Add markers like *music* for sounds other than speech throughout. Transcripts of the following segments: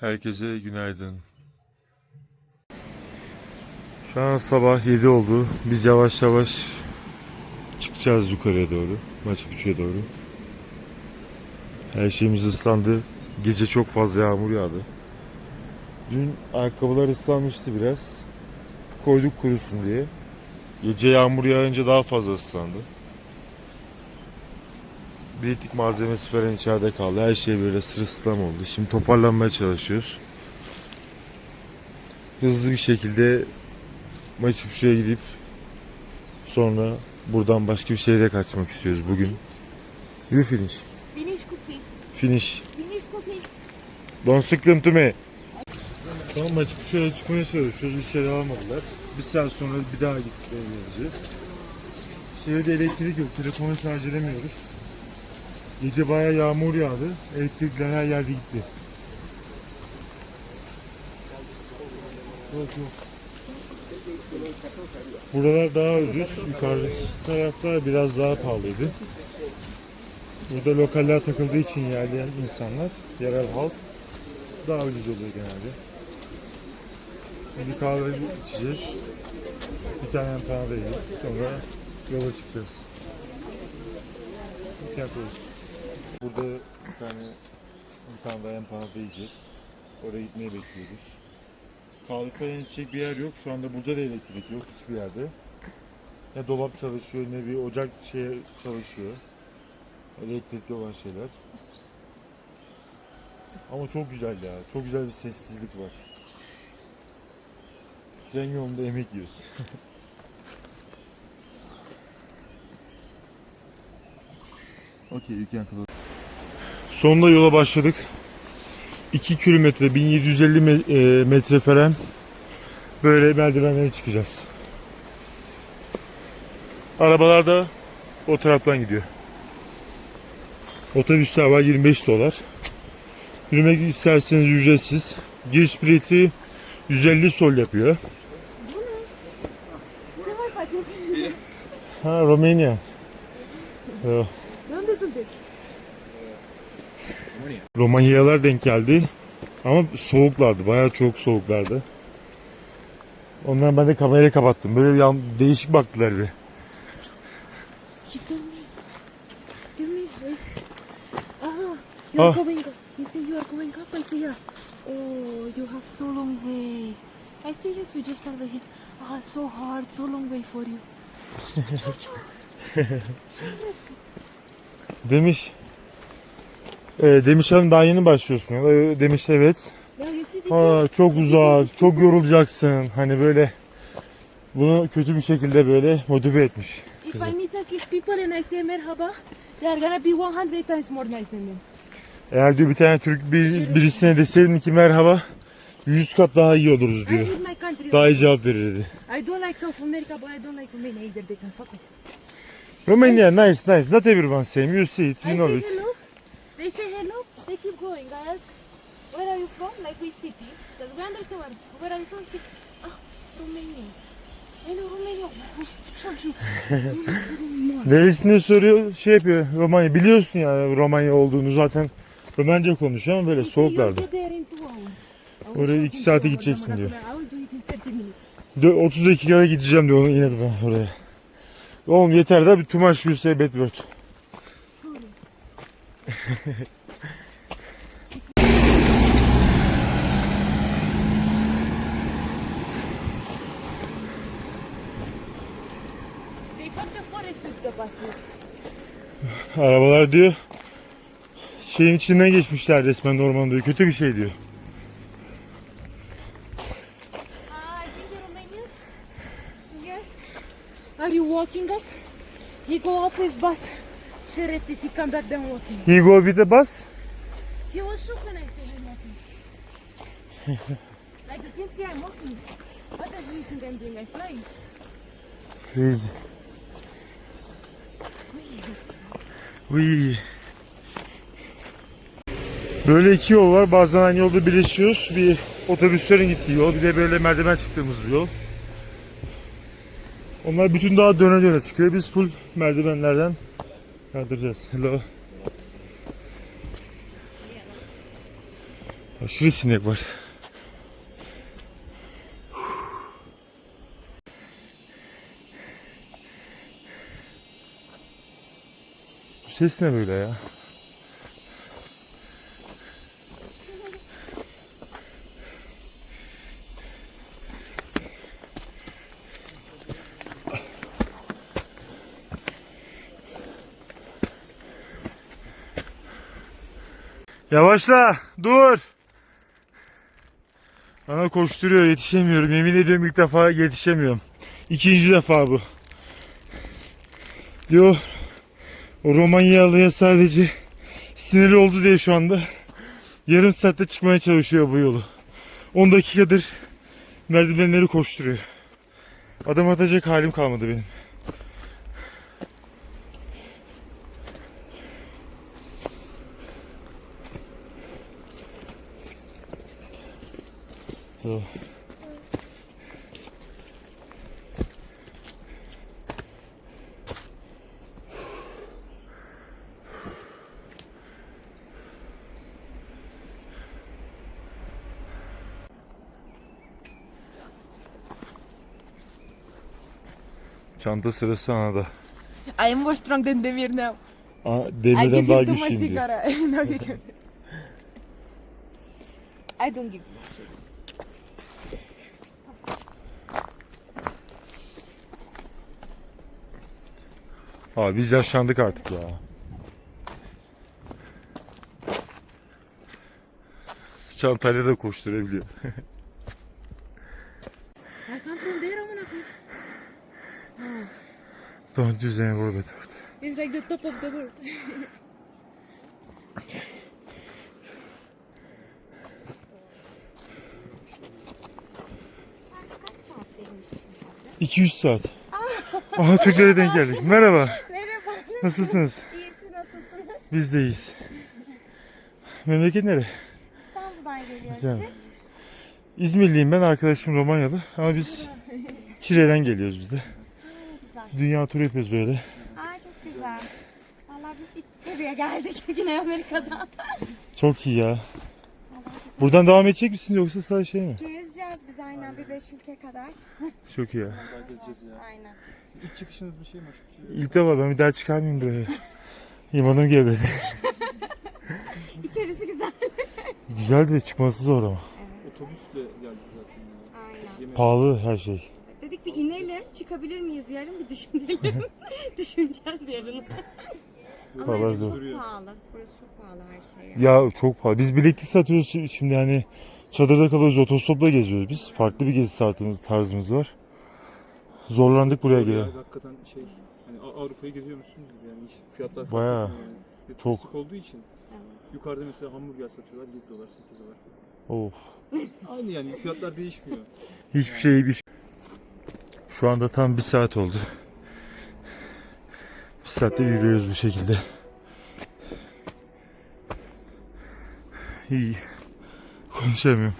Herkese günaydın. Şu an sabah 7 oldu. Biz yavaş yavaş çıkacağız yukarıya doğru. Maçı Picchu'ya doğru. Her şeyimiz ıslandı. Gece çok fazla yağmur yağdı. Dün ayakkabılar ıslanmıştı biraz. Koyduk kurusun diye. Gece yağmur yağınca daha fazla ıslandı. Bileklik malzemesi falan içeride kaldı. Her şey böyle sırılsıklam oldu. Şimdi toparlanmaya çalışıyoruz. Hızlı bir şekilde Maçı Picchu'ya gidip sonra buradan başka bir şehre kaçmak istiyoruz bugün. You finish. Finish cooking. Finish. Finish cooking. Don't sıkıntı to me. Tamam Maçı Picchu'ya çıkmaya çalışıyoruz. İçeri almadılar. Bir saat sonra bir daha gitmeye geleceğiz. Şehirde elektrik yok. Telefonu şarj edemiyoruz. Gece bayağı yağmur yağdı. Elektrikler her yerde gitti. Buralar daha ucuz. Yukarı tarafta biraz daha pahalıydı. Burada lokaller takıldığı için yerli insanlar, yerel halk daha ucuz oluyor genelde. Şimdi kahve içeceğiz. Bir tane kahve yiyip sonra yola çıkacağız. Tiyatroyuz. Burada bir tane bir tane daha en pahalı yiyeceğiz. Oraya gitmeyi bekliyoruz. Kahve falan içecek bir yer yok. Şu anda burada da elektrik yok hiçbir yerde. Ne dolap çalışıyor ne bir ocak şey çalışıyor. Elektrikli olan şeyler. Ama çok güzel ya. Çok güzel bir sessizlik var. Tren yolunda emek yiyoruz. *laughs* okay, you can close. Sonunda yola başladık. 2 kilometre 1750 me- e, metre falan böyle merdivenlere çıkacağız. Arabalar da o taraftan gidiyor. Otobüsler var 25 dolar. Yürümek isterseniz ücretsiz. Giriş bileti 150 sol yapıyor. Ha Romanya. Ee, Romanyalılar denk geldi. Ama soğuklardı. Bayağı çok soğuklardı. Ondan ben de kamerayı kapattım. Böyle yan, değişik baktılar bir. Ah, you are Ah. going up. He said you are going up. I say yeah. Oh, you have so long way. I say yes. We just started here. Ah, so hard. So long way for you. *laughs* Demiş. E, demiş hanım daha yeni başlıyorsun. E, Demiş evet. Aa, çok uzak, çok yorulacaksın. Hani böyle bunu kötü bir şekilde böyle motive etmiş. If. I meet Turkish people and I say merhaba, they are gonna be 100 times more nice than them. Eğer diyor bir tane Türk bir, birisine deseydin ki merhaba 100 kat daha iyi oluruz I diyor. hate my country. Daha iyi cevap verirdi. I don't like South America, but I don't like Romania either. They can fuck off. Romania nice nice. Not everyone same. You see it, I you know say it. hello. They say hello. They keep going. I ask, where are you from? Like we city. Because we understand where, where are you from? Say, ah, Romania. Know Romania. Who's *laughs* çocuğu? Neresinde soruyor şey yapıyor Romanya. Biliyorsun yani Romanya olduğunu zaten Romanya konuşuyor ama böyle will Oraya show iki you saate over gideceksin diyor. Maradona. I will do it in 30 minutes. Dö- 30 dakikada gideceğim diyor yine de ben oraya. Oğlum yeter da bir too much you say bad word. Sorry. They fuck the forest with the buses. *laughs* Arabalar diyor şeyin içinden geçmişler resmen orman diyor. Kötü bir şey diyor. Are you walking up? He go up with bus. Says he come back down walking. He go with the bus. He was shocked when I say I'm walking. *laughs* like you can see I'm walking. What does he think I'm doing? I'm flying. Crazy. Uy. Böyle iki yol var. Bazen aynı yolda birleşiyoruz. Bir otobüslerin gittiği yol, bir de böyle merdiven çıktığımız bir yol. Onlar bütün daha döne döne çıkıyor. Biz full merdivenlerden yardıracağız. Hello. Aşırı sinek var. Bu ses ne böyle ya? Yavaşla, dur. Bana koşturuyor, yetişemiyorum. Yemin ediyorum ilk defa yetişemiyorum. İkinci defa bu. Diyor, o Romanyalı'ya sadece sinirli oldu diye şu anda yarım saatte çıkmaya çalışıyor bu yolu. 10 dakikadır merdivenleri koşturuyor. Adam atacak halim kalmadı benim. Dur. Çanta sırası anada. I am more strong than Demir now. Aa, Demirden daha güçlüyüm diyor. I don't give. Abi biz yaşlandık artık ya. Çantayla da koşturabiliyor. I come from there, I'm gonna Don't use any word better. It's like the top of the world. Olacak? 200 saat. Aha Türklere denk geldik. Merhaba. Nasılsınız? *laughs* İyi siz nasılsınız? Biz de iyiyiz. Memleket nere? İstanbul'dan geliyoruz Güzel. siz. İzmirliyim ben. Arkadaşım Romanyalı. Ama biz *laughs* Çile'den geliyoruz biz de. Güzel. Dünya turu yapıyoruz böyle. Aa çok güzel. Vallahi biz ilk buraya geldik *laughs* Güney Amerika'dan. Çok iyi ya. Buradan devam edecek misiniz yoksa sadece şey mi? Gezeceğiz biz aynen bir beş ülke kadar. Çok iyi ya. Aynen. İlk çıkışınız bir şey mi? İlk defa ben bir daha çıkarmayayım buraya. *laughs* İmanım gevredi. İçerisi güzel. Güzel de çıkması zor ama. Otobüsle geldik zaten. Aynen. Yemek Pahalı her şey. Dedik bir inelim çıkabilir miyiz yarın bir düşünelim. *laughs* Düşüneceğiz yarın. Ama Vallahi evet, zor. çok pahalı. Burası çok pahalı her şey. ya. Ya çok pahalı. Biz bileklik satıyoruz şi- şimdi hani çadırda kalıyoruz otostopla geziyoruz biz. Farklı bir gezi saatimiz tarzımız var. Zorlandık buraya gelen. Hakikaten şey hani Avrupa'yı geziyormuşsunuz gibi yani hiç fiyatlar fark Bayağı. etmiyor yani. Ve Çok. turistik olduğu için Evet. yukarıda mesela hamburger satıyorlar 7 dolar 8 dolar. Of. *laughs* Aynı yani fiyatlar değişmiyor. Hiçbir şey bir Şu anda tam bir saat oldu. Bir saatte yürüyoruz bu şekilde. İyi. Konuşamıyorum.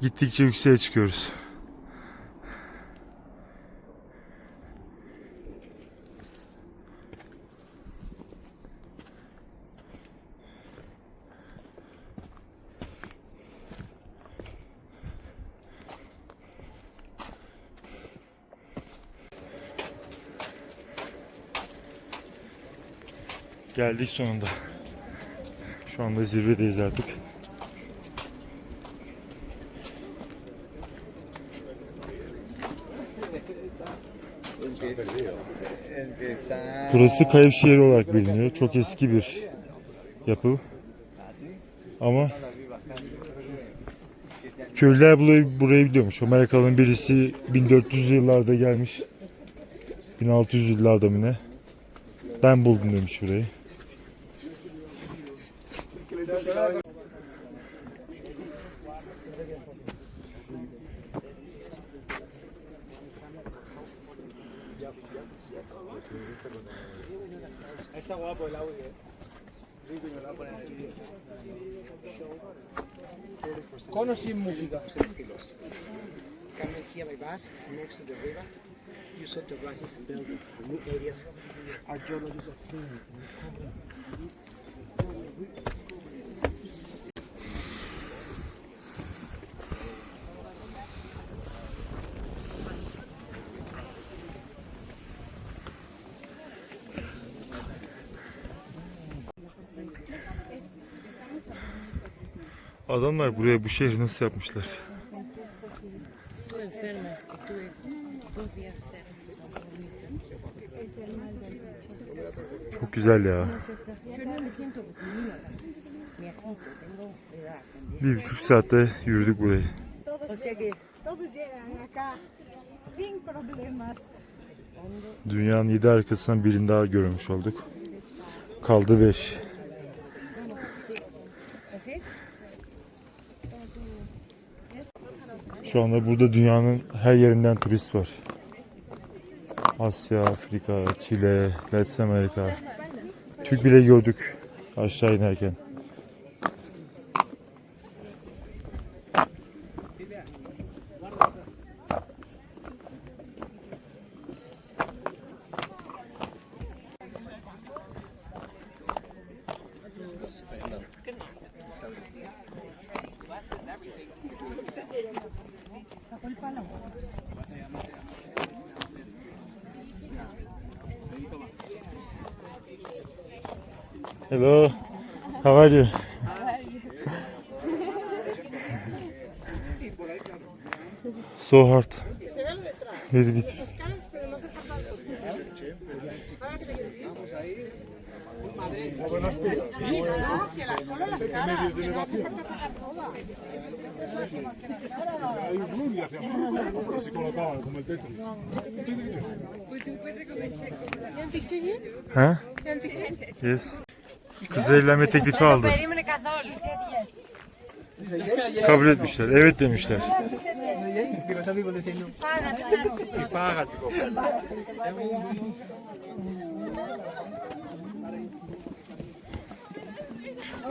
Gittikçe yükseğe çıkıyoruz. Geldik sonunda. Şu anda zirvedeyiz artık. Burası kayıp şehir olarak biliniyor. Çok eski bir yapı. Ama köylüler burayı, burayı biliyormuş. Amerikalı'nın birisi 1400 yıllarda gelmiş. 1600 yıllarda mı ne? Ben buldum demiş burayı. Con o sin música. Coming here by bus next to the river. You saw the buses and buildings and new areas. Archaeologists of Adamlar buraya bu şehri nasıl yapmışlar? Çok güzel ya. Bir buçuk saatte yürüdük burayı. Dünyanın yedi harikasından birini daha görmüş olduk. Kaldı beş. Şu anda burada dünyanın her yerinden turist var. Asya, Afrika, Çile, Latin Amerika. Türk bile gördük aşağı inerken. Hello. How are you? so hard. Very bit. Que Ha? Yes. Kız evlenme teklifi aldı. Kabul etmişler. Evet demişler.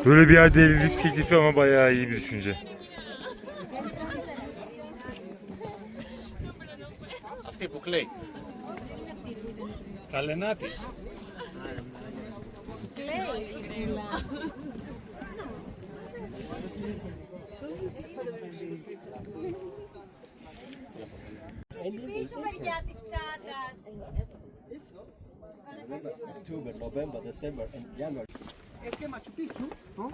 Böyle bir yerde evlilik teklifi ama bayağı iyi bir düşünce. Clay. Calenati. October, November, December, and January. es que Machu Picchu ¿no?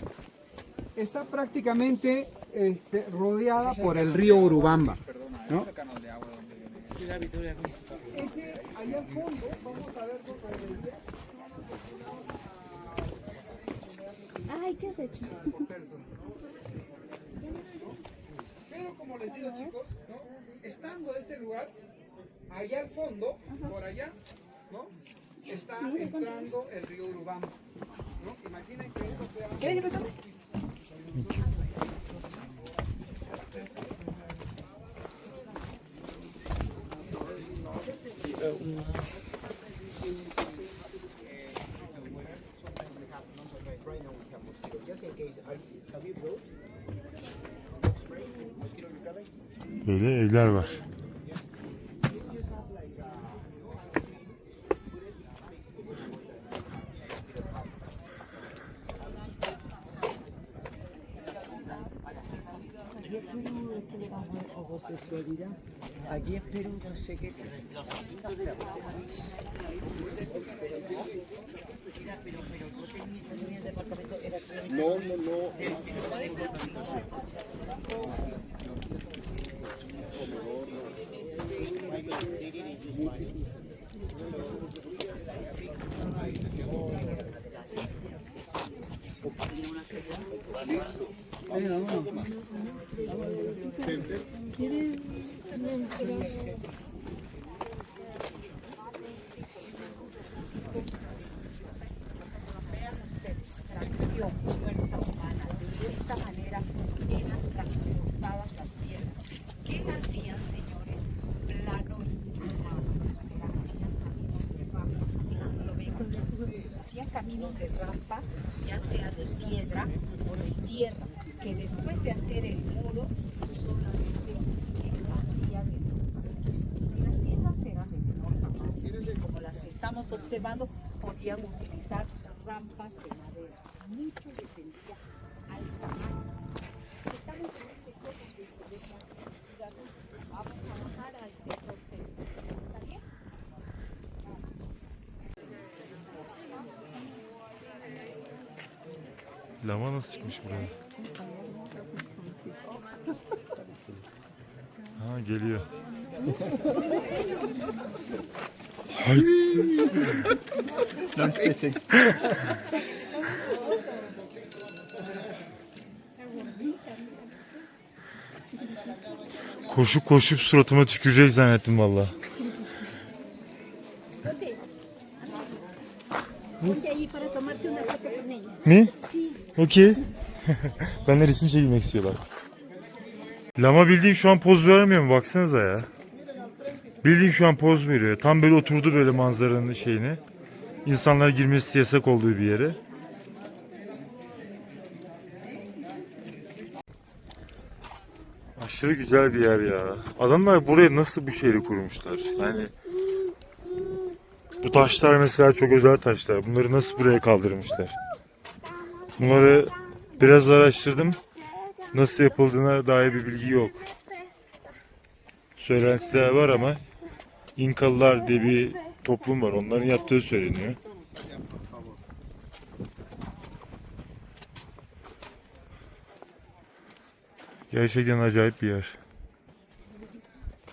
está prácticamente este, rodeada por el río Urubamba. ¿no? Ese, allá al fondo, vamos a ver con Ay, ¿qué has hecho? Pero como les digo chicos, ¿no? estando este lugar, allá al fondo, por allá, ¿no? está entrando el río Urubamba. ¿no? Imaginen que esto sea... Right Böyle evler var. Aquí en Perú yo sé que No, no, no. Tercero. De rampa, ya sea de piedra o de tierra. Que después de hacer el muro, solamente deshacían esos caminos. Si las piedras eran de menor tamaño, como las que estamos observando, podían utilizar rampas de madera. Mucho dependía al tamaño. Estamos en değildi nasıl çıkmış buraya? Ha geliyor. Dans edecek. Koşup koşup suratıma tükürecek zannettim valla. Mi? Okey. ben de resim çekilmek istiyorlar. Lama bildiğin şu an poz vermiyor mu? Baksanıza ya. Bildiğin şu an poz veriyor. Tam böyle oturdu böyle manzaranın şeyine. İnsanlar girmesi yasak olduğu bir yere. Aşırı güzel bir yer ya. Adamlar buraya nasıl bu şehri kurmuşlar? Yani bu taşlar mesela çok özel taşlar. Bunları nasıl buraya kaldırmışlar? Bunları biraz araştırdım. Nasıl yapıldığına dair bir bilgi yok. Söylentiler var ama İnkalılar diye bir toplum var. Onların yaptığı söyleniyor. Gerçekten acayip bir yer.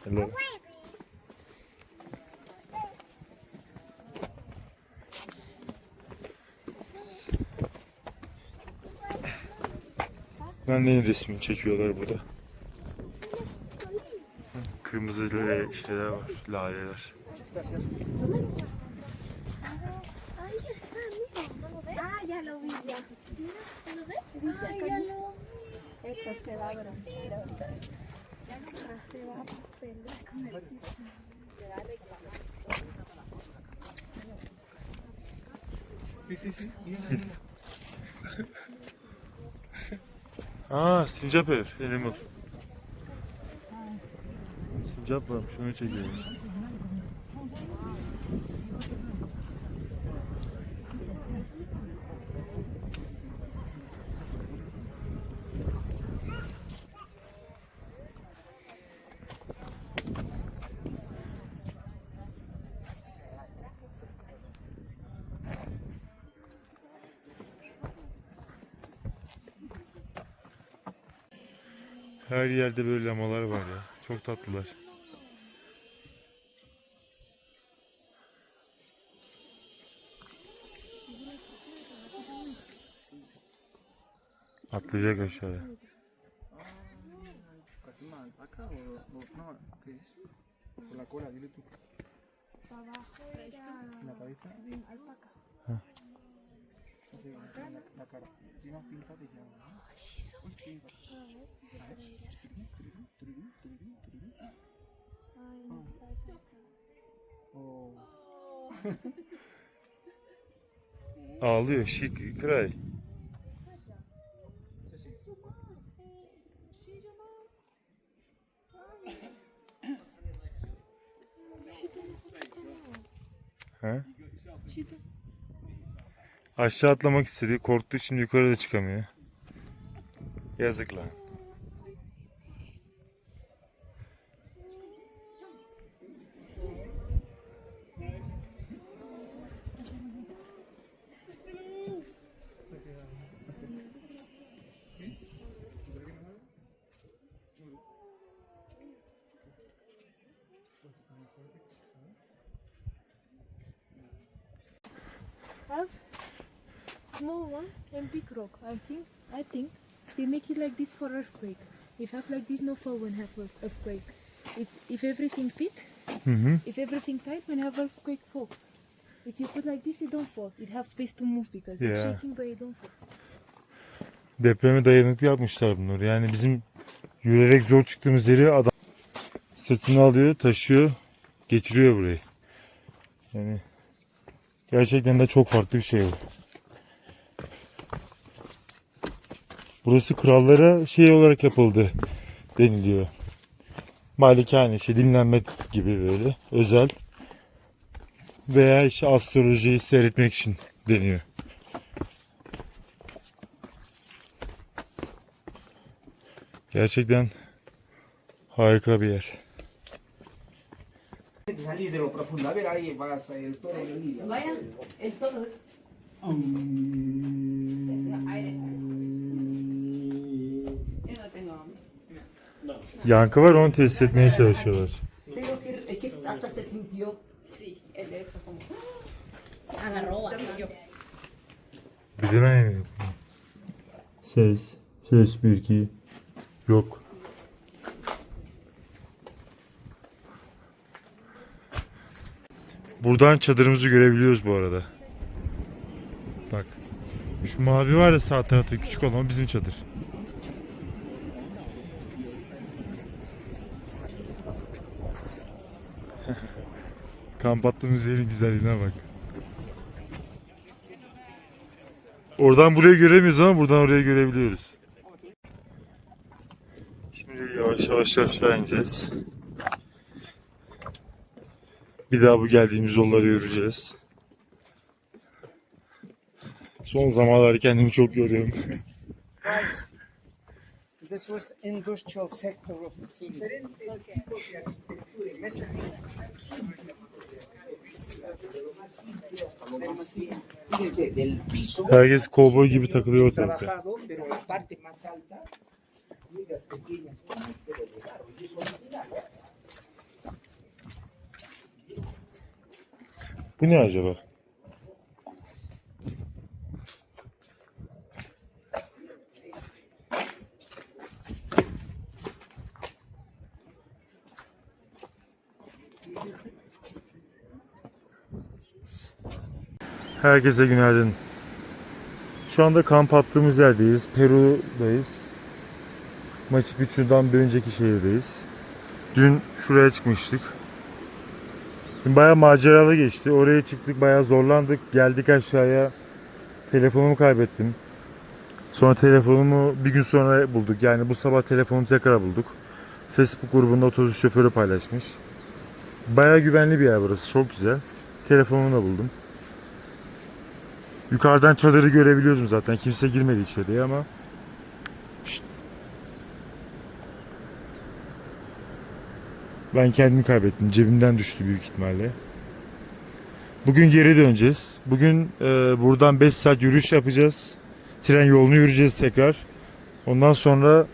Hello. Annenin resmini çekiyorlar burada. Kırmızı şeyler var, laleler. Sí, sí, sí. Aa sincap ev, animal. Sincap varmış, onu çekiyorum. Her yerde böyle lamalar var ya. Çok tatlılar. Atlayacak aşağıya. Catimán, la cara. Tiene pinta de llama. ¿no? Ağlıyor. She cry. He? Aşağı atlamak istedi. Korktuğu için yukarı da çıkamıyor. Yazık lan. have small one and big rock. I think I think they make it like this for earthquake. If have like this, no fall when have earth- earthquake. It's, if everything fit, Hı hı. if everything tight, when have earthquake fall. If you put like this, it don't fall. It have space to move because it's Yeah. shaking, but it don't fall. Depreme dayanıklı yapmışlar bunları. Yani bizim yürüyerek zor çıktığımız yeri adam sırtına alıyor, taşıyor, getiriyor burayı. Yani gerçekten de çok farklı bir şey bu. Burası krallara şey olarak yapıldı deniliyor. Malikane, şey dinlenme gibi böyle özel veya işte astrolojiyi seyretmek için deniyor. Gerçekten harika bir yer. Salir de lo profundo. A ver, ahí vas, el toro Yankı var onu test etmeye çalışıyorlar. Pero que, es que hasta se sintió. Sí, el de fue como. Agarró así yo. Bilmem mi? Ses. Ses 1 2. Yok. Buradan çadırımızı görebiliyoruz bu arada. Bak. Şu mavi var ya sağ tarafta küçük olan bizim çadır. *laughs* Kamp attığımız yerin güzelliğine bak. Oradan burayı göremiyoruz ama buradan oraya görebiliyoruz. Şimdi yavaş yavaş aşağı ineceğiz. Bir daha bu geldiğimiz yolları yürüyeceğiz. Son zamanlarda kendimi çok yoruyorum. This was industrial sector of the city. Herkes kovboy gibi takılıyor ortalıkta. trabajado, pero la Herkese günaydın. Şu anda kamp attığımız yerdeyiz. Peru'dayız. Machu Picchu'dan bir önceki şehirdeyiz. Dün şuraya çıkmıştık. Dün bayağı maceralı geçti. Oraya çıktık bayağı zorlandık. Geldik aşağıya. Telefonumu kaybettim. Sonra telefonumu bir gün sonra bulduk. Yani bu sabah telefonumu tekrar bulduk. Facebook grubunda otobüs şoförü paylaşmış. Bayağı güvenli bir yer burası. Çok güzel. Telefonumu da buldum. Yukarıdan çadırı görebiliyordum zaten. Kimse girmedi içeriye ama Şşt. Ben kendimi kaybettim. Cebimden düştü büyük ihtimalle. Bugün geri döneceğiz. Bugün e, buradan 5 saat yürüyüş yapacağız. Tren yolunu yürüyeceğiz tekrar. Ondan sonra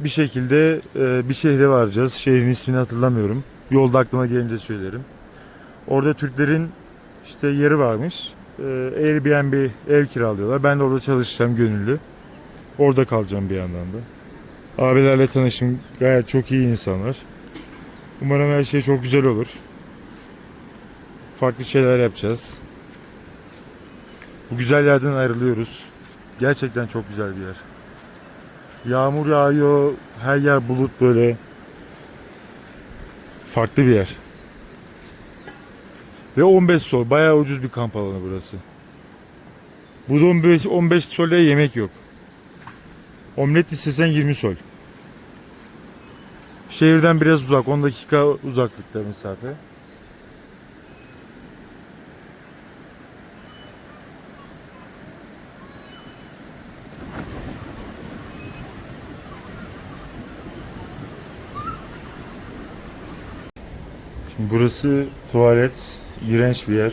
bir şekilde e, bir şehre varacağız. Şehrin ismini hatırlamıyorum. Yolda aklıma gelince söylerim. Orada Türklerin işte yeri varmış. E, Airbnb ev kiralıyorlar. Ben de orada çalışacağım gönüllü. Orada kalacağım bir yandan da. Abilerle tanışım gayet çok iyi insanlar. Umarım her şey çok güzel olur. Farklı şeyler yapacağız. Bu güzel yerden ayrılıyoruz. Gerçekten çok güzel bir yer. Yağmur yağıyor, her yer bulut böyle. Farklı bir yer. Ve 15 sol, bayağı ucuz bir kamp alanı burası. Burada 15, 15 solde yemek yok. Omlet istesen 20 sol. Şehirden biraz uzak, 10 dakika uzaklıkta mesafe. Şimdi burası tuvalet, iğrenç bir yer.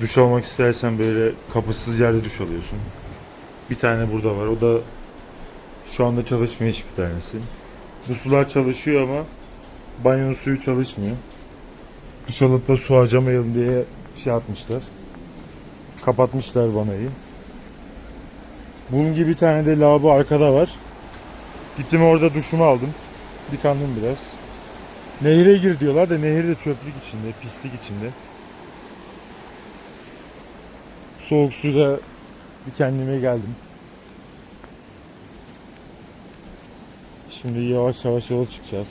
Duş almak istersen böyle kapısız yerde duş alıyorsun. Bir tane burada var. O da şu anda çalışmıyor hiçbir tanesi. Bu sular çalışıyor ama banyonun suyu çalışmıyor. Duş alıp da su harcamayalım diye şey yapmışlar. Kapatmışlar vanayı. Bunun gibi bir tane de lavabo arkada var. Gittim orada duşumu aldım. Yıkandım biraz. Nehire gir diyorlar da nehir de çöplük içinde, pislik içinde. Soğuk suyla bir kendime geldim. Şimdi yavaş yavaş yola çıkacağız.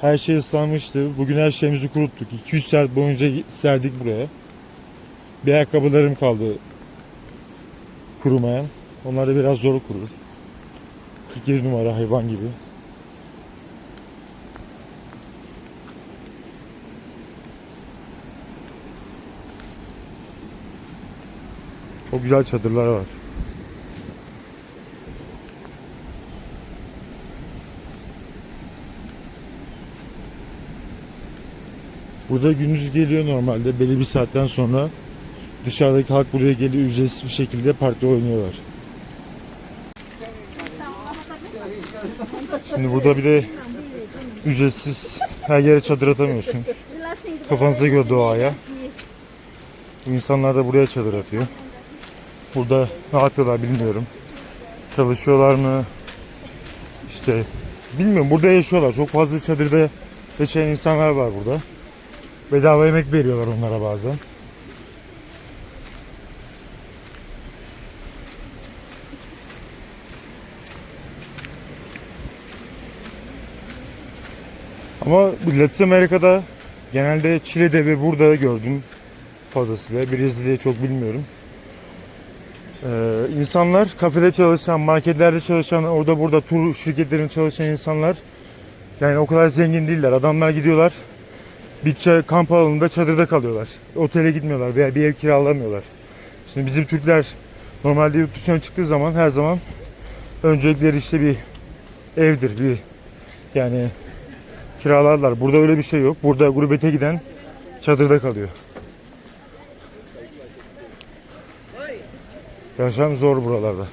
Her şey ıslanmıştı. Bugün her şeyimizi kuruttuk. 200 saat boyunca serdik buraya. Bir ayakkabılarım kaldı kurumayan. Onlar da biraz zor kurur. 47 numara hayvan gibi. Çok güzel çadırlar var. Burada gündüz geliyor normalde belli bir saatten sonra dışarıdaki halk buraya geliyor ücretsiz bir şekilde parkta oynuyorlar. Şimdi burada bir de ücretsiz her yere çadır atamıyorsun. Kafanıza göre doğaya. İnsanlar da buraya çadır atıyor. Burada ne yapıyorlar bilmiyorum. Çalışıyorlar mı? İşte bilmiyorum. Burada yaşıyorlar. Çok fazla çadırda yaşayan insanlar var burada. Bedava yemek veriyorlar onlara bazen. Ama Latin Amerika'da genelde Çile'de ve burada gördüm fazlasıyla. Brezilya'yı çok bilmiyorum. Ee, insanlar kafede çalışan, marketlerde çalışan, orada burada tur şirketlerinin çalışan insanlar yani o kadar zengin değiller. Adamlar gidiyorlar bir kamp alanında çadırda kalıyorlar. Otele gitmiyorlar veya bir ev kiralamıyorlar. Şimdi bizim Türkler normalde yurt dışına çıktığı zaman her zaman öncelikleri işte bir evdir, bir yani kiralarlar. Burada öyle bir şey yok. Burada gurbete giden çadırda kalıyor. Yaşam zor buralarda.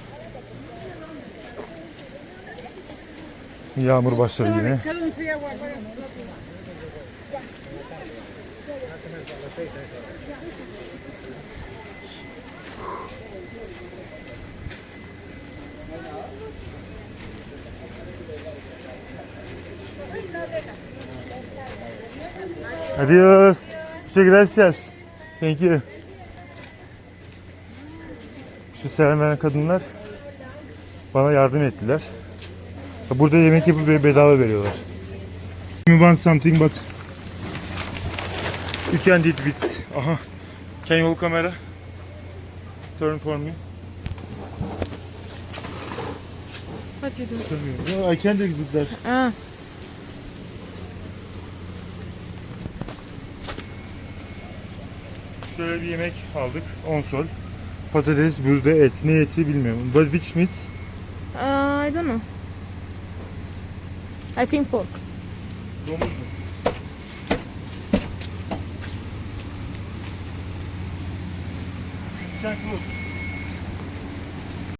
Yağmur başladı yine. Adios. Muchas gracias. Thank you. Şu selam veren kadınlar bana yardım ettiler. Burada yemek yapıp bedava veriyorlar. You want something but you can eat with. Aha. Can you camera? Turn for me. What you do? No, I can't exit that. Ah. Şöyle bir yemek aldık. 10 sol. Patates, burada et. Ne eti bilmiyorum. But which meat? Uh, I don't know. I think pork. Domuz mu?